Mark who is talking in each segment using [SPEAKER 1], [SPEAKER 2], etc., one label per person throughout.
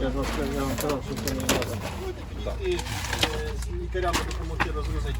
[SPEAKER 1] Я ж вас я вам казав, що це не треба.
[SPEAKER 2] І з лікарями допомогти розгрузити.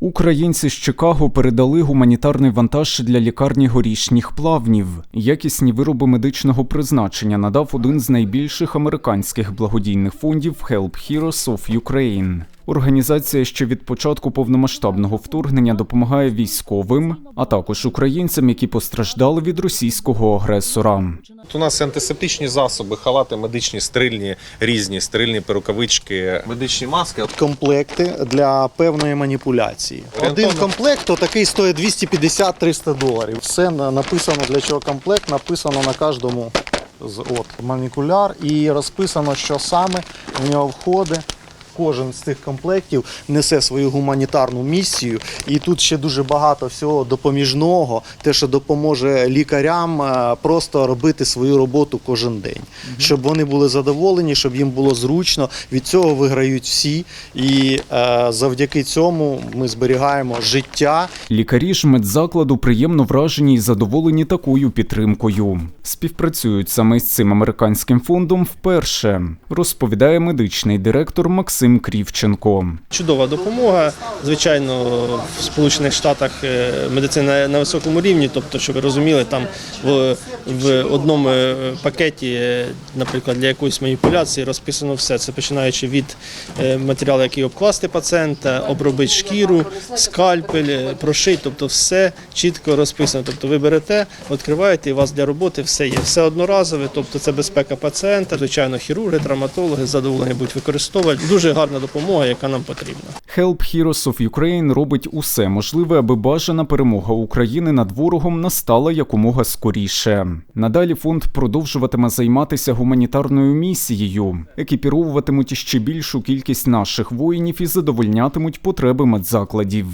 [SPEAKER 3] Українці з Чикаго передали гуманітарний вантаж для лікарні горішніх плавнів. Якісні вироби медичного призначення надав один з найбільших американських благодійних фондів Help Heroes of Ukraine. Організація ще від початку повномасштабного вторгнення допомагає військовим, а також українцям, які постраждали від російського агресора.
[SPEAKER 4] У нас антисептичні засоби, халати медичні, стерильні, різні, стерильні перукавички, медичні маски.
[SPEAKER 5] комплекти для певної маніпуляції. Один комплект такий стоїть 250-300 доларів. Все написано для чого комплект, написано на кожному з от манікуляр і розписано, що саме в нього входить. Кожен з цих комплектів несе свою гуманітарну місію, і тут ще дуже багато всього допоміжного, те, що допоможе лікарям е, просто робити свою роботу кожен день, щоб вони були задоволені, щоб їм було зручно. Від цього виграють всі, і е, завдяки цьому ми зберігаємо життя.
[SPEAKER 3] Лікарі ж медзакладу приємно вражені і задоволені такою підтримкою. Співпрацюють саме з цим американським фондом вперше, розповідає медичний директор Максим Крівченко.
[SPEAKER 2] Чудова допомога. Звичайно, в Сполучених Штатах е, медицина на високому рівні. Тобто, щоб ви розуміли, там в, в одному е, пакеті, е, наприклад, для якоїсь маніпуляції розписано все. Це починаючи від матеріалу, який обкласти пацієнта, обробити шкіру, скальпель, прошить, тобто все чітко розписано. Тобто ви берете, відкриваєте, і у вас для роботи все є. Все одноразове, тобто це безпека пацієнта. Звичайно, хірурги, травматологи задоволені будуть використовувати. Дуже гарна допомога, яка нам потрібна.
[SPEAKER 3] Help Heroes of Ukraine робить усе можливе, аби бажана перемога України над ворогом настала якомога скоріше. Надалі фонд продовжуватиме займатися гуманітарною місією, екіпіровуватимуть ще більшу кількість наших воїнів і задовольнятимуть потреби медзакладів.